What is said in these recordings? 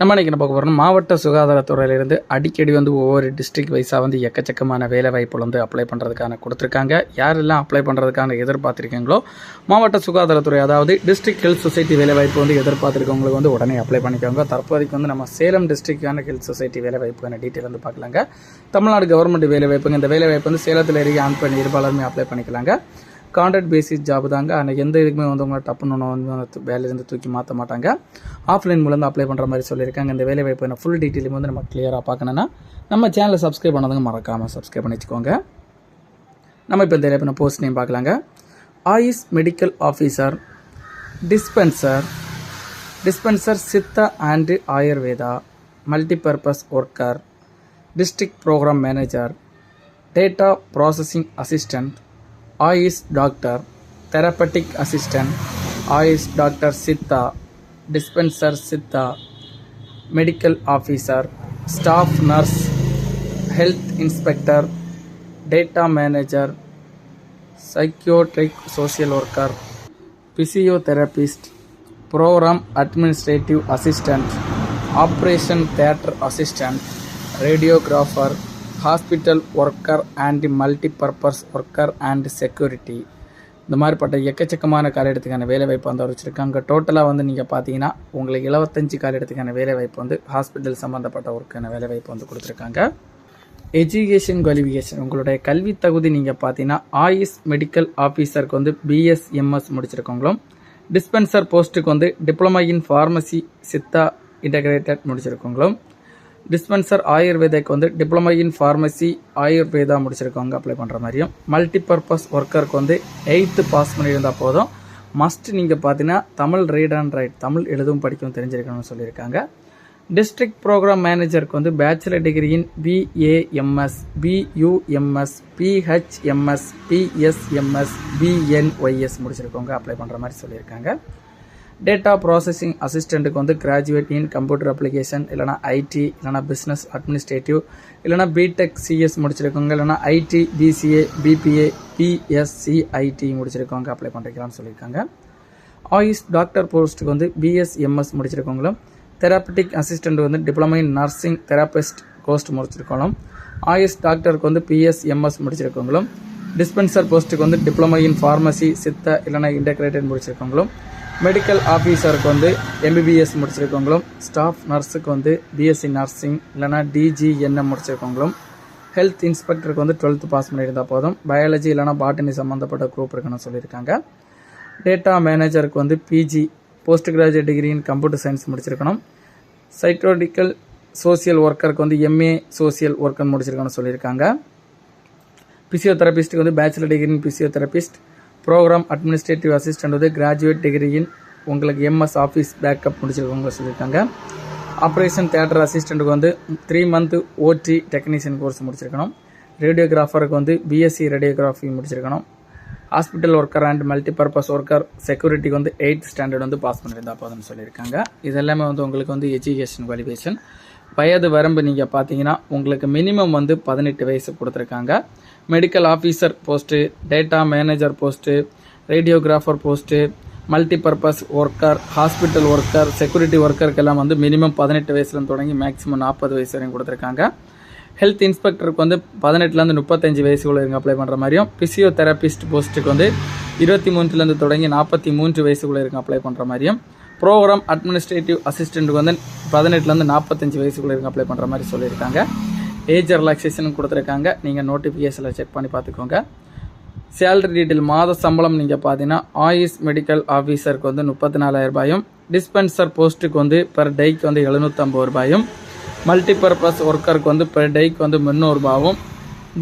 நம்ம இன்றைக்கி பார்க்க போகிறோம் மாவட்ட சுகாதாரத்துறையிலிருந்து அடிக்கடி வந்து ஒவ்வொரு டிஸ்ட்ரிக்ட் வைஸாக வந்து எக்கச்சக்கமான வேலை வாய்ப்புகள் வந்து அப்ளை பண்ணுறதுக்கான கொடுத்துருக்காங்க. யாரெல்லாம் அப்ளை பண்ணுறதுக்கான எதிர்பார்த்துருக்கீங்களோ மாவட்ட சுகாதாரத்துறை அதாவது டிஸ்ட்ரிக்ட் ஹெல்த் சொசைட்டி வேலை வாய்ப்பு வந்து எதிர்பார்த்துருக்கவங்களுக்கு வந்து உடனே அப்ளை பண்ணிக்கோங்க. தற்போதைக்கு வந்து நம்ம சேலம் டிஸ்ட்ரிக்டான ஹெல்த் சொசைட்டி வேலை வாய்ப்புக்கான டீட்டெயில் வந்து பார்க்கலாங்க. தமிழ்நாடு கவர்மெண்ட் வேலை வாய்ப்புங்க இந்த வேலை வாய்ப்பு வந்து சேலத்தில் இருக்க ஆன் பண்ணி இருபாலருமே அப்ளை பண்ணிக்கலாங்க. கான்ட்ராக்ட் பேசிஸ் ஜாப் தாங்க. ஆனால் எந்த இதுக்குமே வந்து உங்களை டப்புன்னு ஒன்று வந்து வேலையிலேருந்து தூக்கி மாற்ற மாட்டாங்க. ஆஃப்லைன் மூலம் அப்ளை பண்ணுற மாதிரி சொல்லியிருக்காங்க. இந்த வேலை வாய்ப்பு ஃபுல் டீட்டெயிலும் வந்து நம்ம கிளியராக பார்க்கணுன்னா நம்ம சேனலை சப்ஸ்கிரைப் பண்ணதுங்க மறக்காமல் சப்ஸ்கிரைப் பண்ணி வச்சுக்கோங்க. நம்ம இப்போ இந்த வேலை போஸ்ட் நேம் பார்க்கலாங்க. AYUSH medical officer dispenser dispenser Siddha and Ayurveda multipurpose worker district programme manager data processing assistant AYUSH doctor therapeutic assistant AYUSH doctor Siddha dispenser Siddha medical officer staff nurse health inspector data manager psychiatric social worker physiotherapist programme administrative assistant operation theatre assistant radiographer hospital worker and multipurpose worker and security இந்த மாதிரிப்பட்ட எக்கச்சக்கமான காலிடத்துக்கான வேலைவாய்ப்பு வந்து வச்சுருக்காங்க. டோட்டலாக வந்து நீங்கள் பார்த்தீங்கன்னா உங்களுக்கு எழுபத்தஞ்சு காலிடத்துக்கான வேலைவாய்ப்பு வந்து ஹாஸ்பிட்டல் சம்மந்தப்பட்ட ஒர்க்கான வேலைவாய்ப்பு வந்து கொடுத்துருக்காங்க. எஜுகேஷன் குவாலிஃபிகேஷன் உங்களுடைய கல்வி தகுதி நீங்கள் பார்த்தீங்கன்னா ஆயுஷ் மெடிக்கல் ஆஃபீஸருக்கு வந்து பிஎஸ்எம்எஸ் முடிச்சிருக்கவங்களும் டிஸ்பென்சர் போஸ்ட்டுக்கு வந்து diploma in pharmacy Siddha integrated முடிச்சிருக்கவங்களும் dispenser ஆயுர்வேதாக்கு வந்து டிப்ளமா இன் ஃபார்மசி ஆயுர்வேதா முடிச்சிருக்கவங்க அப்ளை பண்ணுற மாதிரியும். மல்டிபர்பஸ் ஒர்க்கருக்கு வந்து எயித்து பாஸ் பண்ணியிருந்தால் போதும். மஸ்ட் நீங்கள் பார்த்தீங்கன்னா Tamil read and write Tamil எழுதவும் படிக்கவும் தெரிஞ்சிருக்கணும்னு சொல்லியிருக்காங்க. டிஸ்ட்ரிக்ட் ப்ரோக்ராம் மேனேஜருக்கு வந்து bachelor டிகிரியின் BAMS BUMS BHMS BSMS BNYS முடிச்சிருக்கவங்க apply பண்ணுற மாதிரி சொல்லியிருக்காங்க. டேட்டா ப்ராசஸிங் அசிஸ்டண்ட்டுக்கு வந்து கிராஜுவேட் இன் கம்ப்யூட்டர் அப்ளிகேஷன் இல்லைனா ஐடி இல்லைனா பிஸ்னஸ் அட்மினிஸ்ட்ரேட்டிவ் இல்லைனா பிடெக் சிஎஸ் முடிச்சிருக்கவங்க இல்லைனா IT BCA BBA BSc IT முடிச்சிருக்கவங்க apply பண்ணிருக்கலாம்னு சொல்லியிருக்காங்க. ஆயுஷ் டாக்டர் போஸ்ட்டுக்கு வந்து பிஎஸ்எம்எஸ் முடிச்சிருக்கவங்களும் தெராப்பட்டிக் அசிஸ்டண்ட் வந்து diploma in nursing therapist course முடிச்சிருக்கணும் ஆயுஷ் டாக்டருக்கு வந்து பிஎஸ்எம்எஸ் முடிச்சிருக்கவங்களும் டிஸ்பென்சர் போஸ்ட்டுக்கு வந்து டிப்ளமோ இன் ஃபார்மசி சித்த இல்லைனா இன்டகிரேட்டட் முடிச்சிருக்கவங்களும் மெடிக்கல் ஆஃபீஸருக்கு வந்து எம்பிபிஎஸ் முடிச்சிருக்கவங்களும் ஸ்டாஃப் நர்ஸுக்கு வந்து பிஎஸ்சி நர்சிங் இல்லைனா டிஜிஎன்எம் முடிச்சிருக்கவங்களும் ஹெல்த் இன்ஸ்பெக்டருக்கு வந்து டுவெல்த்து பாஸ் பண்ணியிருந்தால் போதும். பயாலஜி இல்லைனா பாட்டனி சம்மந்தப்பட்ட குரூப் இருக்குன்னு சொல்லியிருக்காங்க. டேட்டா மேனேஜருக்கு வந்து PG post graduate degree in computer science psychiatric. சைக்கோடிக்கல் social ஒர்க்கருக்கு வந்து எம்ஏ சோசியல் ஒர்க்கர் முடிச்சிருக்கணும்னு சொல்லியிருக்காங்க. ஃபிசியோதெரபிஸ்ட்டுக்கு வந்து bachelor degree in physiotherapist programme administrative assistant வந்து கிராஜுவேட் டிகிரியின் உங்களுக்கு எம்எஸ் ஆஃபீஸ் பேக்கப் முடிச்சிருக்கவங்க சொல்லியிருக்காங்க. ஆப்ரேஷன் தேட்டர் அசிஸ்டண்ட்டுக்கு வந்து three month OT technician course முடிச்சிருக்கணும். ரேடியோகிராஃபருக்கு வந்து பிஎஸ்சி ரேடியோகிராஃபி முடிச்சிருக்கணும். Hospital worker and multipurpose worker செக்யூரிட்டிக்கு வந்து எயிட் ஸ்டாண்டர்ட் வந்து பாஸ் பண்ணியிருந்தா போதும்னு சொல்லியிருக்காங்க. இதெல்லாமே வந்து உங்களுக்கு வந்து எஜுகேஷன் குவாலிஃபிகேஷன் வயது வரம்பு நீங்கள் பார்த்தீங்கன்னா உங்களுக்கு மினிமம் வந்து பதினெட்டு வயசு கொடுத்துருக்காங்க. Medical officer post data manager post radiographer post multipurpose worker hospital worker security ஒர்க்கருக்கெல்லாம் வந்து மினிமம் பதினெட்டு வயசுலேருந்து தொடங்கி மேக்ஸிமம் நாற்பது வயசு வரையும் கொடுத்துருக்காங்க. ஹெல்த் இன்ஸ்பெக்டருக்கு வந்து பதினெட்டுலேருந்து முப்பத்தஞ்சு வயசுக்குள்ள இருங்க அப்ளை பண்ணுற மாதிரியும் பிசியோதெரபிஸ்ட் போஸ்ட்டுக்கு வந்து இருபத்தி மூன்றுலேருந்து தொடங்கி நாற்பத்தி மூன்று வயசுக்குள்ளே இருக்க அப்ளை பண்ணுற மாதிரியும் ப்ரோக்ராம் அட்மினிஸ்ட்ரேட்டிவ் அசிஸ்டண்ட்டுக்கு வந்து பதினெட்டுலேருந்து நாற்பத்தஞ்சு வயசுக்குள்ளே இருங்க அப்ளை பண்ணுற மாதிரி சொல்லியிருக்காங்க. ஏஜ் ரிலாக்ஸேஷனும் கொடுத்துருக்காங்க. நீங்கள் நோட்டிஃபிகேஷனில் செக் பண்ணி பார்த்துக்கோங்க. சேலரி டீட்டெயில் மாத சம்பளம் நீங்கள் பார்த்தீங்கன்னா ஆயுஷ் மெடிக்கல் ஆஃபீஸருக்கு வந்து முப்பத்தி நாலாயிரம் ரூபாயும் டிஸ்பென்சர் போஸ்ட்டுக்கு வந்து பெர் டேக்கு வந்து எழுநூற்றம்பது ரூபாயும் மல்டிபர்பஸ் ஒர்க்கருக்கு வந்து பெர் டேக்கு வந்து முந்நூறுபாவும்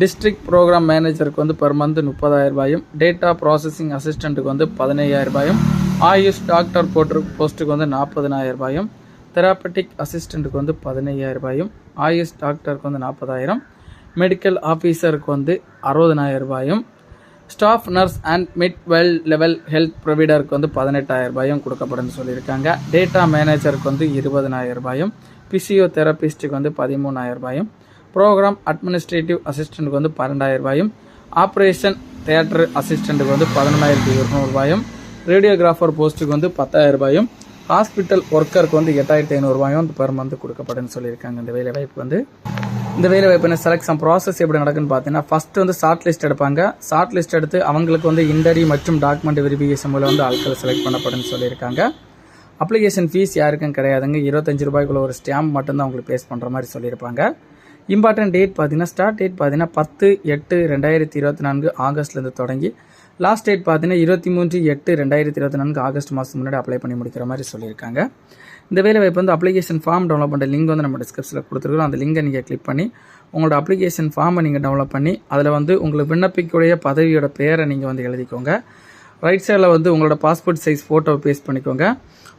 டிஸ்ட்ரிக்ட் ப்ரோக்ராம் மேனேஜருக்கு வந்து பெர் மந்த் முப்பதாயிரம் ரூபாயும் டேட்டா ப்ராசஸிங் அசிஸ்டண்ட்டுக்கு வந்து பதினையாயிரம் ரூபாயும் ஆயுஷ் டாக்டர் போட்டு போஸ்ட்டுக்கு வந்து நாற்பதினாயிரம் ரூபாயும் தெராப்பட்டிக் அசிஸ்டண்ட்டுக்கு வந்து பதினையாயிரம் ரூபாயும் ஆயுஷ் டாக்டருக்கு வந்து நாற்பதாயிரம் மெடிக்கல் ஆஃபீஸருக்கு வந்து அறுபதனாயிரம் ரூபாயும் staff nurse and mid well level health ப்ரொவைடருக்கு வந்து பதினெட்டாயிரம் ரூபாயும் கொடுக்கப்படும் சொல்லியிருக்காங்க. டேட்டா மேனேஜருக்கு வந்து இருபதனாயிரம் ரூபாயும் பிசியோதெரபிஸ்ட்டுக்கு வந்து பதிமூணாயிரம் ரூபாயும் ப்ரோக்ராம் அட்மினிஸ்ட்ரேட்டிவ் அசிஸ்டண்ட்டுக்கு வந்து பன்னெண்டாயிரம் ரூபாயும் ஆப்ரேஷன் தேட்டர் அசிஸ்டண்ட்டுக்கு வந்து பதினொன்றாயிரத்தி இருநூறுபாயும் ரேடியோகிராஃபர் போஸ்ட்டுக்கு வந்து பத்தாயிரம் ரூபாயும் ஹாஸ்பிட்டல் ஒர்க்கருக்கு வந்து எட்டாயிரத்தி ஐநூறுரூவாயும் வந்து பெர் மந்த் கொடுக்கப்படுன்னு சொல்லியிருக்காங்க. இந்த வேலை வாய்ப்பு வந்து இந்த வேலை வாய்ப்பு செலக்ஷன் ப்ராசஸ் எப்படி நடக்குன்னு பார்த்தீங்கன்னா ஃபர்ஸ்ட் வந்து ஷார்ட் லிஸ்ட் எடுப்பாங்க. ஷார்ட் லிஸ்ட் எடுத்து அவங்களுக்கு வந்து இன்டர்வியூ மற்றும் டாக்குமெண்ட் வெரிஃபிகேஷன் மூலம் வந்து ஆட்கள் செலக்ட் பண்ணப்படுன்னு சொல்லியிருக்காங்க. அப்ளிகேஷன் ஃபீஸ் யாருக்கும் கிடையாதுங்க. இருபத்தஞ்சு ரூபாய்க்குள்ள ஒரு ஸ்டாம்ப் மட்டும்தான் அவங்களுக்கு பேஸ் பண்ணுற மாதிரி சொல்லியிருப்பாங்க. இம்பார்ட்டன்ட் டேட் பார்த்தீங்கன்னா ஸ்டார்ட் டேட் பார்த்தீங்கன்னா பத்து எட்டு ரெண்டாயிரத்தி இருபத்தி நான்கு ஆகஸ்ட்லேருந்து தொடங்கி லாஸ்ட் டேட் பார்த்தீங்கன்னா இருபத்தி மூன்று எட்டு ரெண்டாயிரத்தி இருபத்தி நான்கு ஆகஸ்ட் மாதம் முன்னாடி அப்ளை பண்ணி முடிக்கிற மாதிரி சொல்லியிருக்காங்க. இந்த வேலை வாய்ப்பு வந்து அப்ளிகேஷன் ஃபார்ம் டவுன்லோட் பண்ணுற லிங்க் வந்து நம்ம டிஸ்கிரிப்ஷனில் கொடுத்துருக்கோம் அந்த லிங்கை நீங்கள் கிளிக் பண்ணி உங்களோட அப்ளிகேஷன் ஃபார்மை நீங்கள் டவுன்லோட் பண்ணி அதில் வந்து உங்களுக்கு விண்ணப்பிக்கூடிய பதவியோட பேரை நீங்கள் வந்து எழுதிக்கோங்க. ரைட் சைடில் வந்து உங்களோட பாஸ்போர்ட் சைஸ் ஃபோட்டோவை பேஸ்ட் பண்ணிக்கோங்க.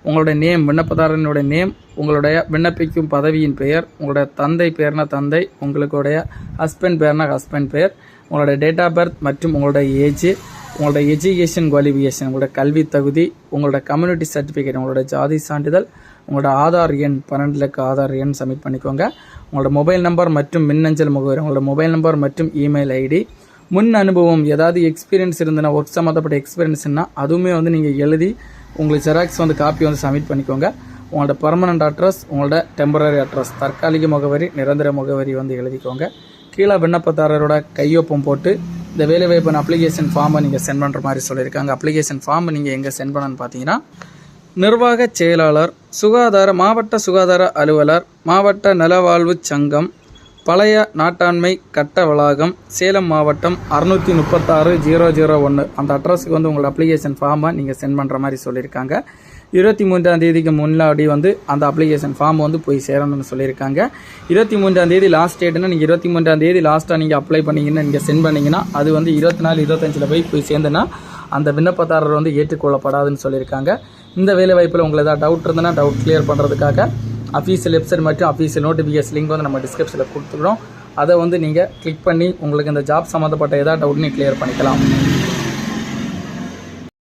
உங்களோட நேம் விண்ணப்பதாரனுடைய நேம் உங்களுடைய விண்ணப்பிக்கும் பதவியின் பெயர் உங்களோட தந்தை பேர்னா தந்தை உங்களுடைய ஹஸ்பண்ட் பேர்னா ஹஸ்பண்ட் பேர் உங்களோட டேட் ஆஃப் பர்த் மற்றும் உங்களோட ஏஜ் உங்களோட எஜுகேஷன் குவாலிஃபிகேஷன் உங்களோட கல்வி தகுதி உங்களோட கம்யூனிட்டி சர்டிஃபிகேட் உங்களோட ஜாதி சான்றிதழ் உங்களோட ஆதார் எண் பன்னெண்டு லக்க ஆதார் எண் சப்மிட் பண்ணிக்கோங்க. உங்களோட மொபைல் நம்பர் மற்றும் மின்னஞ்சல் முகவரி உங்களோட மொபைல் நம்பர் மற்றும் இமெயில் ஐடி முன் அனுபவம் ஏதாவது எக்ஸ்பீரியன்ஸ் இருந்ததுன்னா ஒர்க் சம்மந்தப்பட்ட எக்ஸ்பீரியன்ஸ்னா அதுவுமே வந்து நீங்கள் எழுதி உங்களுக்கு ஜெராக்ஸ் வந்து காப்பி வந்து சப்மிட் பண்ணிக்கோங்க. உங்களோட பர்மனண்ட் அட்ரஸ் உங்களோட டெம்பரரி அட்ரஸ் தற்காலிக முகவரி நிரந்தர முகவரி வந்து எழுதிக்கோங்க. கீழே விண்ணப்பதாரரோட கையொப்பம் போட்டு இந்த வேலைவாய்ப்பு அப்ளிகேஷன் ஃபார்மை நீங்கள் சென்ட் பண்ணுற மாதிரி சொல்லியிருக்காங்க. அப்ளிகேஷன் ஃபார்மை நீங்கள் எங்கே சென்ட் பண்ணணும்னு பார்த்தீங்கன்னா நிர்வாக செயலாளர் சுகாதார மாவட்ட சுகாதார அலுவலர் மாவட்ட நலவாழ்வு சங்கம் பழைய நாட்டாண்மை கட்ட வளாகம் சேலம் மாவட்டம் அறுநூற்றி முப்பத்தாறு ஜீரோ ஜீரோ ஒன்று அந்த அட்ரஸுக்கு வந்து உங்களோட அப்ளிகேஷன் ஃபார்மை நீங்கள் சென்ட் பண்ணுற மாதிரி சொல்லியிருக்காங்க. இருபத்தி மூன்றாம் தேதிக்கு முன்னாடி வந்து அந்த அப்ளிகேஷன் ஃபார்ம் வந்து போய் சேரணும்னு சொல்லியிருக்காங்க. இருபத்தி மூன்றாம் தேதி லாஸ்ட் டேட்னா நீங்கள் இருபத்தி மூன்றாம் தேதி லாஸ்ட்டாக நீங்கள் அப்ளை பண்ணீங்கன்னா நீங்கள் சென்ட் பண்ணிங்கன்னா அது வந்து இருபத்தி நாலு இருபத்தஞ்சில் போய் போய் சேர்ந்துன்னா அந்த விண்ணப்பதாரர் வந்து ஏற்றுக்கொள்ளப்படாதுன்னு சொல்லியிருக்காங்க. இந்த வேலை வாய்ப்பில் உங்களுக்கு ஏதாவது டவுட் இருந்ததுன்னா டவுட் கிளியர் பண்ணுறதுக்காக அஃபீஷியல் வெப்சைட் மற்றும் அஃபீஷியல் நோட்டிஃபிகேஷன் லிங்க் வந்து நம்ம டிஸ்கிரிப்ஷனில் கொடுத்துக்கிறோம் அதை வந்து நீங்கள் கிளிக் பண்ணி உங்களுக்கு இந்த ஜாப் சம்மந்தப்பட்ட எதாவது டவுட் நீங்கள் கிளியர் பண்ணிக்கலாம்.